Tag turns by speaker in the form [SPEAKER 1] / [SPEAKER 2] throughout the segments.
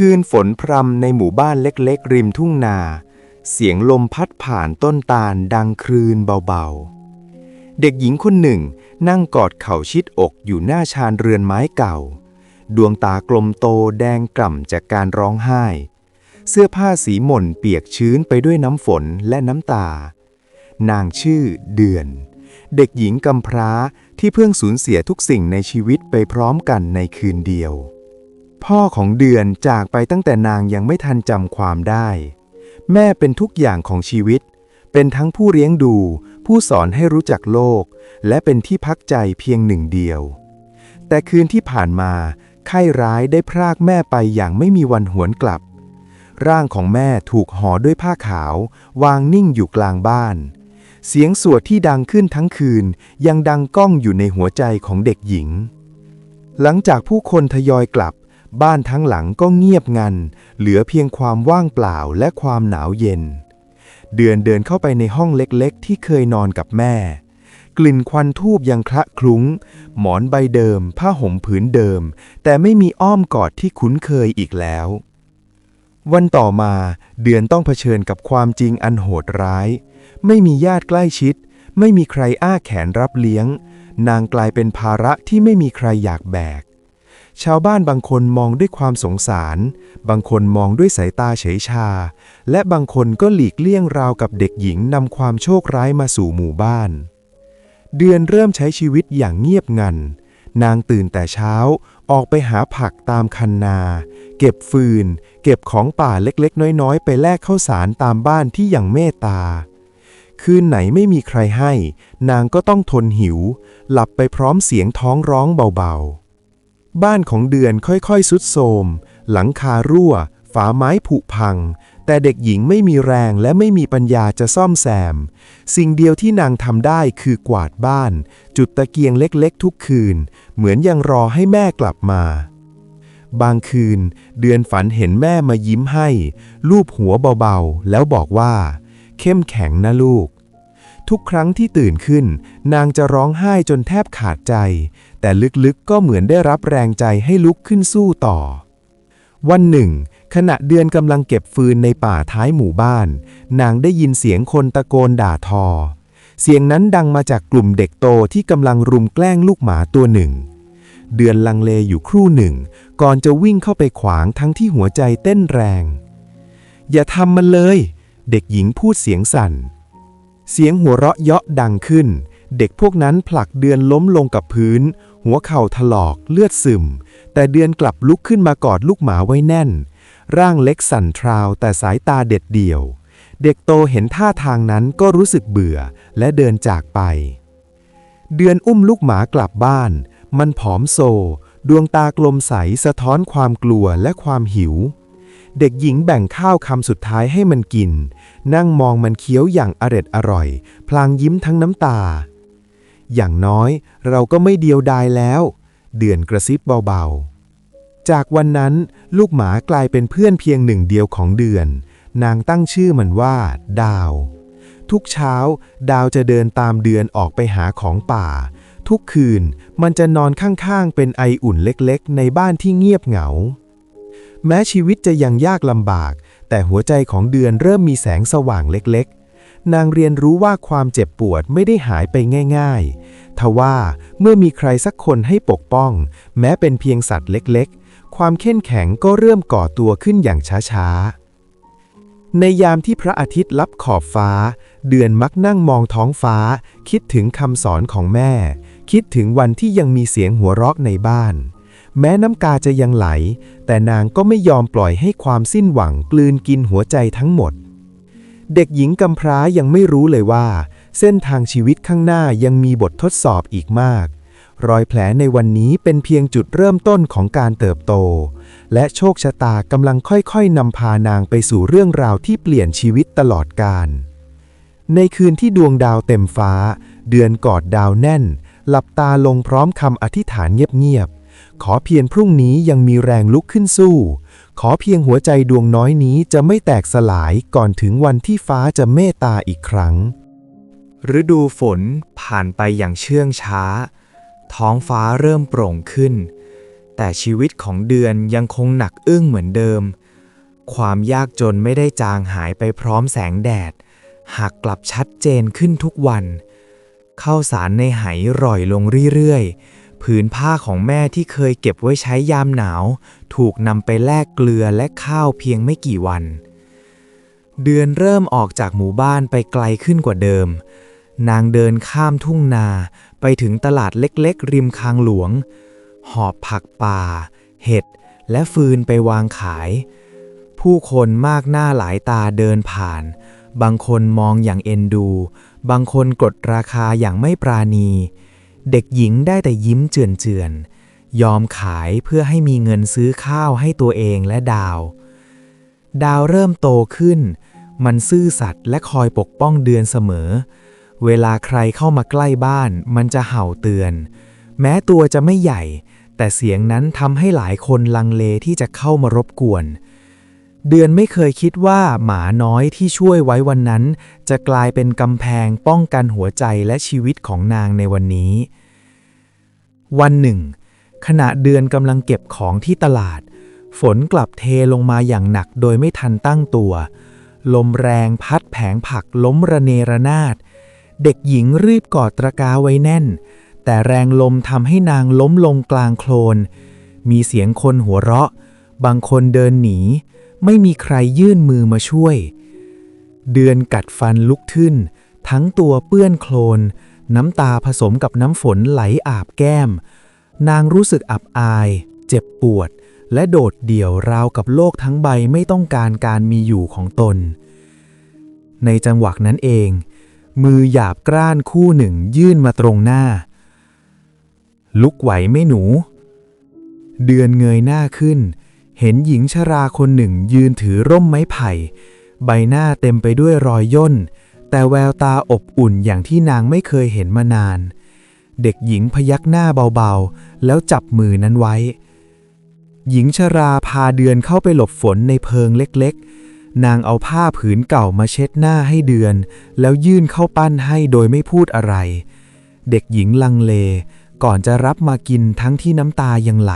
[SPEAKER 1] คืนฝนพรำในหมู่บ้านเล็กๆ ริมทุ่งนา เสียงลมพัดผ่านต้นตาลดังครืนเบาๆ เด็กหญิงคนหนึ่งนั่งกอดเข่าชิดอกอยู่หน้าชานเรือนไม้เก่า ดวงตากลมโตแดงกล่ำจากการร้องไห้ เสื้อผ้าสีหม่นเปียกชื้นไปด้วยน้ำฝนและน้ำตา นางชื่อเดือน เด็กหญิงกำพร้าที่เพิ่งสูญเสียทุกสิ่งในชีวิตไปพร้อมกันในคืนเดียว พ่อของเดือนจากไปตั้งแต่นางยังไม่ทันจำความได้ แม่เป็นทุกอย่างของชีวิต เป็นทั้งผู้เลี้ยงดู ผู้สอนให้รู้จักโลก และเป็นที่พักใจเพียงหนึ่งเดียว แต่คืนที่ผ่านมาไข้ร้ายได้พรากแม่ไปอย่างไม่มีวันหวนกลับ ร่างของแม่ถูกห่อด้วยผ้าขาว วางนิ่งอยู่กลางบ้าน เสียงสวดที่ดังขึ้นทั้งคืน ยังดังก้องอยู่ในหัวใจของเด็กหญิง หลังจากผู้คนทยอยกลับ บ้านทั้งหลังก็เงียบงัน เหลือเพียงความว่างเปล่าและความหนาวเย็น เดือนเดินเข้าไปในห้องเล็กๆ ที่เคยนอนกับแม่ กลิ่นควันทูบยังคละคลุ้ง หมอนใบเดิม ผ้าห่มผืนเดิม แต่ไม่มีอ้อมกอดที่คุ้นเคยอีกแล้ว วันต่อมาเดือนต้องเผชิญกับความจริงอันโหดร้าย ไม่มีญาติใกล้ชิด ไม่มีใครอ้าแขนรับเลี้ยง นางกลายเป็นภาระที่ไม่มีใครอยากแบก ชาวบ้านบางคนมองด้วยความสงสาร บางคนมองด้วยสายตาเฉยชา และบางคนก็หลีกเลี่ยงราวกับเด็กหญิงนำความโชคร้ายมาสู่หมู่บ้าน เดือนเริ่มใช้ชีวิตอย่างเงียบงัน นางตื่นแต่เช้า ออกไปหาผักตามคันนา เก็บฟืน เก็บของป่าเล็กๆ น้อยๆ ไปแลกข้าวสารตามบ้านที่อย่างเมตตาคืนไหนไม่มีใครให้ นางก็ต้องทนหิว หลับไปพร้อมเสียงท้องร้องเบาๆ บ้านของเดือนค่อยๆสุดโทรมหลังคารั่ว ฝาไม้ผุพัง แต่เด็กหญิงไม่มีแรงและไม่มีปัญญาจะซ่อมแซม สิ่งเดียวที่นางทำได้คือกวาดบ้าน จุดตะเกียงเล็กๆ ทุกคืน เหมือนยังรอให้แม่กลับมา บางคืน เดือนฝันเห็นแม่มายิ้มให้ ลูบหัวเบาๆ แล้วบอกว่า เข้มแข็งนะลูก ทุกครั้งที่ตื่นขึ้น นางจะร้องไห้จนแทบขาดใจ แต่ลึกๆก็เหมือนได้รับแรงใจให้ลุกขึ้นสู้ต่อ วันหนึ่ง ขณะเดือนกำลังเก็บฟืนในป่าท้ายหมู่บ้าน นางได้ยินเสียงคนตะโกนด่าทอ เสียงนั้นดังมาจากกลุ่มเด็กโตที่กำลังรุมแกล้งลูกหมาตัวหนึ่ง เดือนลังเลอยู่ครู่หนึ่ง ก่อนจะวิ่งเข้าไปขวางทั้งที่หัวใจเต้นแรง อย่าทำมันเลย เด็กหญิงพูดเสียงสั่น เสียงหัวเราะเยาะดังขึ้น เด็กพวกนั้นผลักเดือนล้มลงกับพื้น หัวเข่าถลอกเลือดซึม แต่เดือนกลับลุกขึ้นมากอดลูกหมาไว้แน่น ร่างเล็กสั่นทราวแต่สายตาเด็ดเดี่ยว เด็กโตเห็นท่าทางนั้นก็รู้สึกเบื่อและเดินจากไป เดือนอุ้มลูกหมากลับบ้าน มันผอมโซ ดวงตากลมใสสะท้อนความกลัวและความหิวเด็กหญิงแบ่งข้าวคำสุดท้ายให้มันกิน นั่งมองมันเคี้ยวอย่างอร็ดอร่อย พลางยิ้มทั้งน้ำตา อย่างน้อยเราก็ไม่เดียวดายแล้ว เดือนกระซิบเบาๆ จากวันนั้นลูกหมากลายเป็นเพื่อนเพียงหนึ่งเดียวของเดือน นางตั้งชื่อมันว่า ดาว ทุกเช้า ดาวจะเดินตามเดือนออกไปหาของป่า ทุกคืนมันจะนอนข้างๆ เป็นไออุ่นเล็กๆ ในบ้านที่เงียบเหงา แม้ชีวิตจะยังยากลำบาก แต่หัวใจของเดือนเริ่มมีแสงสว่างเล็กๆ นางเรียนรู้ว่าความเจ็บปวดไม่ได้หายไปง่ายๆ ทว่าเมื่อมีใครสักคนให้ปกป้อง แม้เป็นเพียงสัตว์เล็กๆ ความเข้มแข็งก็เริ่มก่อตัวขึ้นอย่างช้าๆในยามที่พระอาทิตย์ลับขอบฟ้า เดือนมักนั่งมองท้องฟ้า คิดถึงคำสอนของแม่ คิดถึงวันที่ยังมีเสียงหัวเราะในบ้าน แม้น้ำกาจะยังไหล แต่นางก็ไม่ยอมปล่อยให้ความสิ้นหวังกลืนกินหัวใจทั้งหมด เด็กหญิงกำพร้ายังไม่รู้เลยว่า เส้นทางชีวิตข้างหน้ายังมีบททดสอบอีกมาก รอยแผลในวันนี้เป็นเพียงจุดเริ่มต้นของการเติบโต และโชคชะตากำลังค่อยๆนำพานางไปสู่เรื่องราวที่เปลี่ยนชีวิตตลอดกาลในคืนที่ดวงดาวเต็มฟ้า เดือนกอดดาวแน่น หลับตาลงพร้อมคำอธิษฐานเงียบ ขอเพียงพรุ่งนี้ยังมีแรงลุกขึ้นสู้ ขอเพียงหัวใจดวงน้อยนี้จะไม่แตกสลายก่อนถึงวันที่ฟ้าจะเมตตาอีกครั้ง
[SPEAKER 2] ฤดูฝนผ่านไปอย่างเชื่องช้า ท้องฟ้าเริ่มโปร่งขึ้น แต่ชีวิตของเดือนยังคงหนักอึ้งเหมือนเดิม ความยากจนไม่ได้จางหายไปพร้อมแสงแดด หากกลับชัดเจนขึ้นทุกวันข้าวสารในไหร่อยลงเรื่อยๆ ผืนผ้าของแม่ที่เคยเก็บไว้ใช้ยามหนาว ถูกนำไปแลกเกลือและข้าวเพียงไม่กี่วัน เดือนเริ่มออกจากหมู่บ้านไปไกลขึ้นกว่าเดิม นางเดินข้ามทุ่งนาไปถึงตลาดเล็กๆ ริมคางหลวง หอบผักป่า เห็ด และฟืนไปวางขาย ผู้คนมากหน้าหลายตาเดินผ่าน บางคนมองอย่างเอ็นดู บางคนกดราคาอย่างไม่ปราณี เด็กหญิงได้แต่ยิ้มเจือนๆ ยอมขายเพื่อให้มีเงินซื้อข้าวให้ตัวเองและดาว ดาวเริ่มโตขึ้น มันซื่อสัตย์และคอยปกป้องเดือนเสมอ เวลาใครเข้ามาใกล้บ้านมันจะเห่าเตือน แม้ตัวจะไม่ใหญ่ แต่เสียงนั้นทำให้หลายคนลังเลที่จะเข้ามารบกวนเเดือนไม่เคยคิดว่าหมาน้อยที่ช่วยไว้วันนั้น จะกลายเป็นกำแพงป้องกันหัวใจและชีวิตของนางในวันนี้ วันหนึ่ง ขณะเดือนกำลังเก็บของที่ตลาด ฝนกลับเทลงมาอย่างหนักโดยไม่ทันตั้งตัว ลมแรงพัดแผงผักล้มระเนระนาด เด็กหญิงรีบกอดตะกร้าไว้แน่น แต่แรงลมทำให้นางล้มลงกลางโคลน มีเสียงคนหัวเราะ บางคนเดินหนี ไม่มีใครยื่นมือมาช่วย เดือนกัดฟันลุกขึ้น ทั้งตัวเปื้อนโคลน น้ำตาผสมกับน้ำฝนไหลอาบแก้ม นางรู้สึกอับอาย เจ็บปวด และโดดเดี่ยวราวกับโลกทั้งใบไม่ต้องการการมีอยู่ของตน ในจังหวะนั้นเอง มือหยาบกร้านคู่หนึ่งยื่นมาตรงหน้า ลุกไหวไม่หนู เดือนเงยหน้าขึ้น เห็นหญิงชราคนหนึ่งยืนถือร่มไม้ไผ่ ใบหน้าเต็มไปด้วยรอยย่น แต่แววตาอบอุ่นอย่างที่นางไม่เคยเห็นมานาน เด็กหญิงพยักหน้าเบาๆ แล้วจับมือนั้นไว้ หญิงชราพาเดือนเข้าไปหลบฝนในเพิงเล็กๆ นางเอาผ้าผืนเก่ามาเช็ดหน้าให้เดือน แล้วยื่นเข้าปั้นให้โดยไม่พูดอะไร เด็กหญิงลังเล ก่อนจะรับมากินทั้งที่น้ำตายังไหล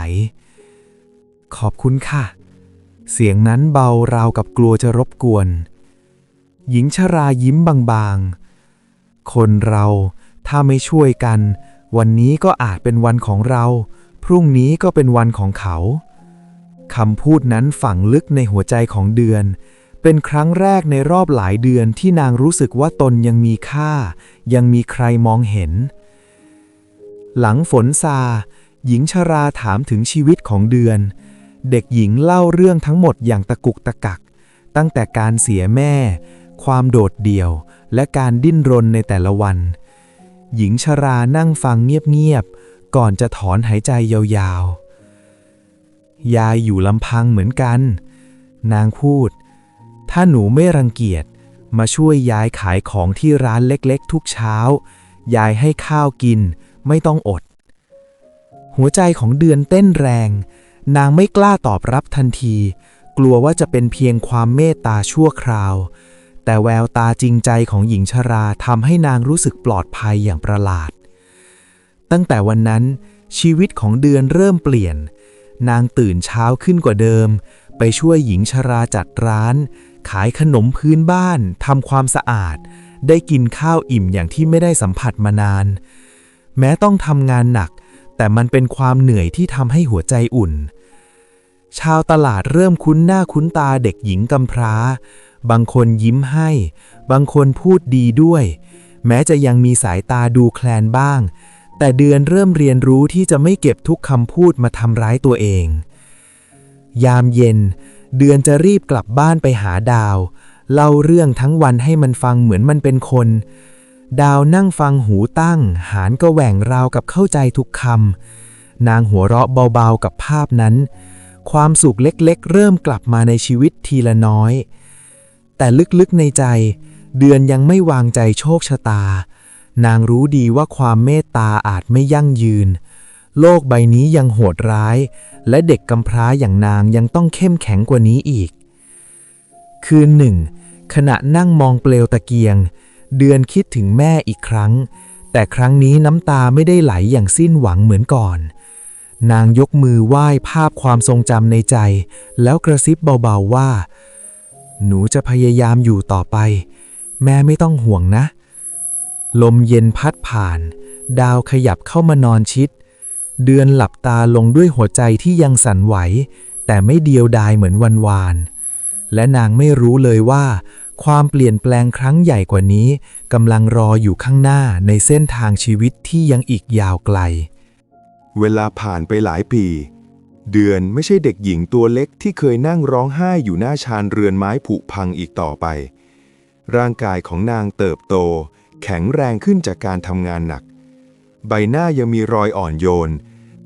[SPEAKER 2] ขอบคุณค่ะ เสียงนั้นเบาราวกับกลัวจะรบกวน หญิงชรายิ้มบางๆ คนเราถ้าไม่ช่วยกัน วันนี้ก็อาจเป็นวันของเรา พรุ่งนี้ก็เป็นวันของเขาคำพูดนั้นฝังลึกในหัวใจของเดือน เป็นครั้งแรกในรอบหลายเดือนที่นางรู้สึกว่าตนยังมีค่า ยังมีใครมองเห็น หลังฝนซา หญิงชราถามถึงชีวิตของเดือน เด็กหญิงเล่าเรื่องทั้งหมดอย่างตะกุกตะกัก ตั้งแต่การเสียแม่ ความโดดเดี่ยว และการดิ้นรนในแต่ละวัน หญิงชรานั่งฟังเงียบๆ ก่อนจะถอนหายใจยาวๆ ยายอยู่ลำพังเหมือนกัน นางพูด ถ้าหนูไม่รังเกียจ มาช่วยยายขายของที่ร้านเล็กๆ ทุกเช้า ยายให้ข้าวกิน ไม่ต้องอด หัวใจของเดือนเต้นแรง นางไม่กล้าตอบรับทันที กลัวว่าจะเป็นเพียงความเมตตาชั่วคราว แต่แววตาจริงใจของหญิงชราทำให้นางรู้สึกปลอดภัยอย่างประหลาด ตั้งแต่วันนั้น ชีวิตของเดือนเริ่มเปลี่ยน นางตื่นเช้าขึ้นกว่าเดิม ไปช่วยหญิงชราจัดร้าน ขายขนมพื้นบ้านทำความสะอาด ได้กินข้าวอิ่มอย่างที่ไม่ได้สัมผัสมานาน แม้ต้องทำงานหนัก แต่มันเป็นความเหนื่อยที่ทำให้หัวใจอุ่น ชาวตลาดเริ่มคุ้นหน้าคุ้นตาเด็กหญิงกำพร้า บางคนยิ้มให้ บางคนพูดดีด้วย แม้จะยังมีสายตาดูแคลนบ้าง แต่เดือนเริ่มเรียนรู้ที่จะไม่เก็บทุกคำพูดมาทำร้ายตัวเอง ยามเย็น เดือนจะรีบกลับบ้านไปหาดาว เล่าเรื่องทั้งวันให้มันฟังเหมือนมันเป็นคน ดาวนั่งฟังหูตั้ง หานก็แหว่งราวกับเข้าใจทุกคำ นางหัวเราะเบาๆกับภาพนั้น ความสุขเล็กๆ เริ่มกลับมาในชีวิตทีละน้อย แต่ลึกๆในใจ เดือนยังไม่วางใจโชคชะตา นางรู้ดีว่าความเมตตาอาจไม่ยั่งยืน โลกใบนี้ยังโหดร้าย และเด็กกำพร้าอย่างนางยังต้องเข้มแข็งกว่านี้อีก คืนหนึ่งขณะนั่งมองเปลวตะเกียง เดือนคิดถึงแม่อีกครั้ง แต่ครั้งนี้น้ำตาไม่ได้ไหลอย่างสิ้นหวังเหมือนก่อน นางยกมือไหว้ภาพความทรงจำในใจ แล้วกระซิบเบาๆว่า หนูจะพยายามอยู่ต่อไป แม่ไม่ต้องห่วงนะ ลมเย็นพัดผ่าน ดาวขยับเข้ามานอนชิด เดือนหลับตาลงด้วยหัวใจที่ยังสั่นไหว แต่ไม่เดียวดายเหมือนวันวานและนางไม่รู้เลยว่า ความเปลี่ยนแปลงครั้งใหญ่กว่านี้กำลังรออยู่ข้างหน้าในเส้นทางชีวิตที่ยังอีกยาวไกล
[SPEAKER 1] เวลาผ่านไปหลายปี เดือนไม่ใช่เด็กหญิงตัวเล็กที่เคยนั่งร้องไห้อยู่หน้าชานเรือนไม้ผุพังอีกต่อไป ร่างกายของนางเติบโต แข็งแรงขึ้นจากการทำงานหนัก ใบหน้ายังมีรอยอ่อนโยน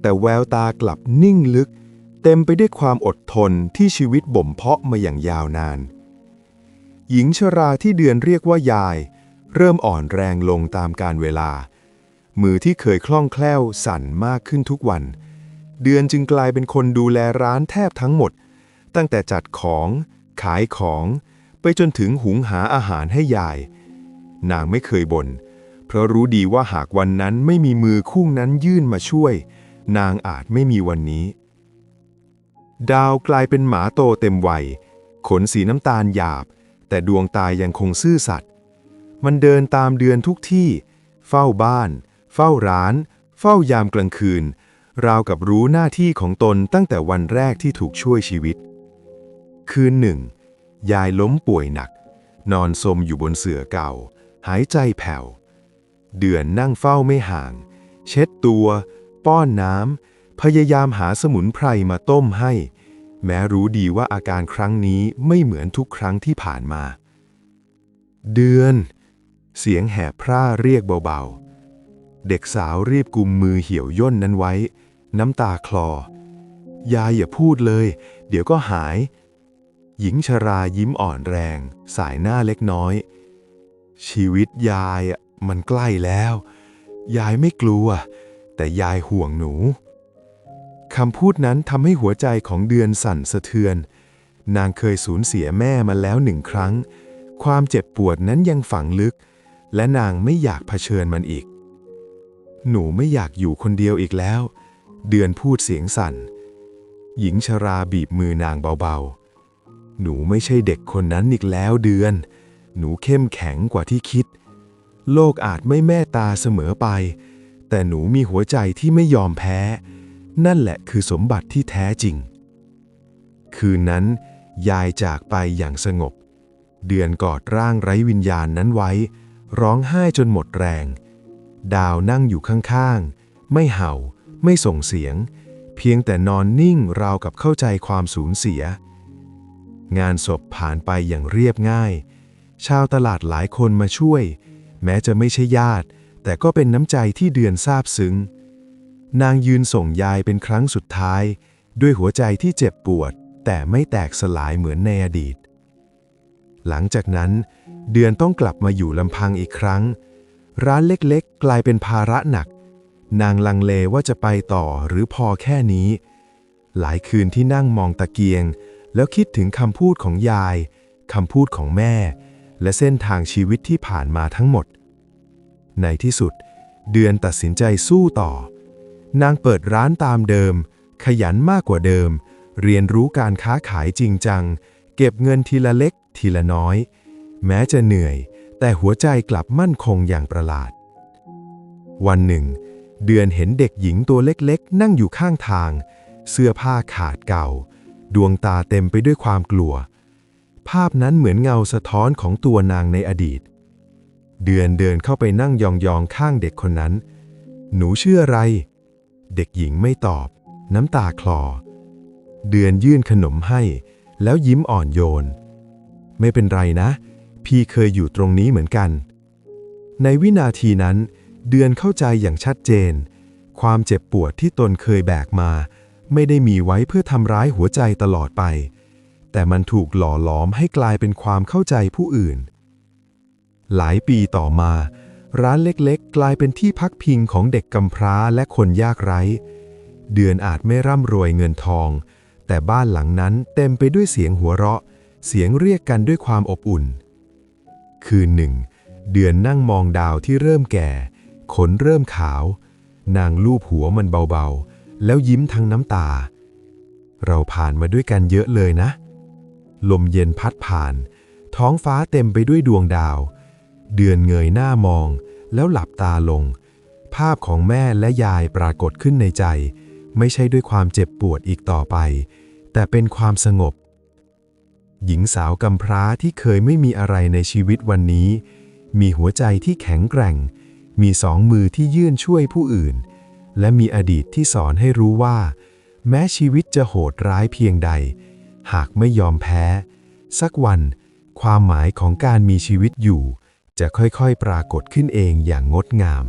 [SPEAKER 1] แต่แววตากลับนิ่งลึก เต็มไปด้วยความอดทนที่ชีวิตบ่มเพาะมาอย่างยาวนาน หญิงชราที่เดือนเรียกว่ายาย เริ่มอ่อนแรงลงตามการเวลา มือที่เคยคล่องแคล่วสั่นมากขึ้นทุกวัน เดือนจึงกลายเป็นคนดูแลร้านแทบทั้งหมด ตั้งแต่จัดของ ขายของ ไปจนถึงหุงหาอาหารให้ยาย นางไม่เคยบน่นเพราะรู้ดีว่าหากวันนั้นไม่มีมือคู่นั้นยื่นมาช่วย นางอาจไม่มีวันนี้ ดาวกลายเป็นหมาโตเต็มวัย ขนสีน้ำตาลหยาบ แต่ดวงตายังคงซื่อสัตย์มันเดินตามเดือนทุกที่ เฝ้าบ้าน เฝ้าร้าน เฝ้ายามกลางคืน ราวกับรู้หน้าที่ของตนตั้งแต่วันแรกที่ถูกช่วยชีวิต คืนหนึ่ง ยายล้มป่วยหนัก นอนสมอยู่บนเสื่อเก่า หายใจแผ่ว เดือนนั่งเฝ้าไม่ห่าง เช็ดตัว ป้อนน้ำพยายามหาสมุนไพรมาต้มให้ แม้รู้ดีว่าอาการครั้งนี้ไม่เหมือนทุกครั้งที่ผ่านมา เดือน เสียงแหบพร่าเรียกเบาๆ เด็กสาวรีบกุมมือเหี่ยวย่นนั้นไว้ น้ำตาคลอ ยายอย่าพูดเลย เดี๋ยวก็หาย หญิงชรายิ้มอ่อนแรง สายหน้าเล็กน้อย ชีวิตยายมันใกล้แล้ว ยายไม่กลัว แต่ยายห่วงหนู คำพูดนั้นทำให้หัวใจของเดือนสั่นสะเทือน นางเคยสูญเสียแม่มาแล้วหนึ่งครั้ง ความเจ็บปวดนั้นยังฝังลึก และนางไม่อยากเผชิญมันอีก หนูไม่อยากอยู่คนเดียวอีกแล้ว เดือนพูดเสียงสั่น หญิงชราบีบมือนางเบาๆ หนูไม่ใช่เด็กคนนั้นอีกแล้วเดือน หนูเข้มแข็งกว่าที่คิด โลกอาจไม่แม่ตาเสมอไป แต่หนูมีหัวใจที่ไม่ยอมแพ้ นั่นแหละคือสมบัติที่แท้จริง คืนนั้น ยายจากไปอย่างสงบ เดือนกอดร่างไร้วิญญาณนั้นไว้ ร้องไห้จนหมดแรง ดาวนั่งอยู่ข้างๆ ไม่เห่า ไม่ส่งเสียง เพียงแต่นอนนิ่งราวกับเข้าใจความสูญเสีย งานศพผ่านไปอย่างเรียบง่าย ชาวตลาดหลายคนมาช่วย แม้จะไม่ใช่ญาติ แต่ก็เป็นน้ำใจที่เดือนซาบซึ้ง นางยืนส่งยายเป็นครั้งสุดท้าย ด้วยหัวใจที่เจ็บปวด แต่ไม่แตกสลายเหมือนในอดีต หลังจากนั้น เดือนต้องกลับมาอยู่ลำพังอีกครั้ง ร้านเล็กๆ กลายเป็นภาระหนัก นางลังเลว่าจะไปต่อหรือพอแค่นี้ หลายคืนที่นั่งมองตะเกียง แล้วคิดถึงคำพูดของยายคำพูดของแม่ และเส้นทางชีวิตที่ผ่านมาทั้งหมด ในที่สุด เดือนตัดสินใจสู้ต่อ นางเปิดร้านตามเดิม ขยันมากกว่าเดิม เรียนรู้การค้าขายจริงจัง เก็บเงินทีละเล็กทีละน้อย แม้จะเหนื่อย แต่หัวใจกลับมั่นคงอย่างประหลาด วันหนึ่ง เดือนเห็นเด็กหญิงตัวเล็กๆ นั่งอยู่ข้างทาง เสื้อผ้าขาดเก่า ดวงตาเต็มไปด้วยความกลัว ภาพนั้นเหมือนเงาสะท้อนของตัวนางในอดีต เดือนเดินเข้าไปนั่งยองๆข้างเด็กคนนั้น หนูชื่ออะไร เด็กหญิงไม่ตอบ น้ำตาคลอ เดือนยื่นขนมให้ แล้วยิ้มอ่อนโยน ไม่เป็นไรนะ พี่เคยอยู่ตรงนี้เหมือนกัน ในวินาทีนั้น เดือนเข้าใจอย่างชัดเจน ความเจ็บปวดที่ตนเคยแบกมา ไม่ได้มีไว้เพื่อทำร้ายหัวใจตลอดไป แต่มันถูกหล่อหลอมให้กลายเป็นความเข้าใจผู้อื่น หลายปีต่อมา ร้านเล็กๆ กลายเป็นที่พักพิงของเด็กกำพร้าและคนยากไร้ เดือนอาจไม่ร่ำรวยเงินทอง แต่บ้านหลังนั้นเต็มไปด้วยเสียงหัวเราะ เสียงเรียกกันด้วยความอบอุ่น คืนหนึ่ง เดือนนั่งมองดาวที่เริ่มแก่ ขนเริ่มขาว นางลูบหัวมันเบาๆ
[SPEAKER 3] แล้วยิ้มทั้งน้ำตา เราผ่านมาด้วยกันเยอะเลยนะ ลมเย็นพัดผ่าน ท้องฟ้าเต็มไปด้วยดวงดาว เดือนเงยหน้ามอง แล้วหลับตาลง ภาพของแม่และยายปรากฏขึ้นในใจ ไม่ใช่ด้วยความเจ็บปวดอีกต่อไป แต่เป็นความสงบ หญิงสาวกำพร้าที่เคยไม่มีอะไรในชีวิตวันนี้ มีหัวใจที่แข็งแกร่ง มีสองมือที่ยื่นช่วยผู้อื่น และมีอดีตที่สอนให้รู้ว่า แม้ชีวิตจะโหดร้ายเพียงใด หากไม่ยอมแพ้ สักวันความหมายของการมีชีวิตอยู่ จะค่อยๆปรากฏขึ้นเองอย่างงดงาม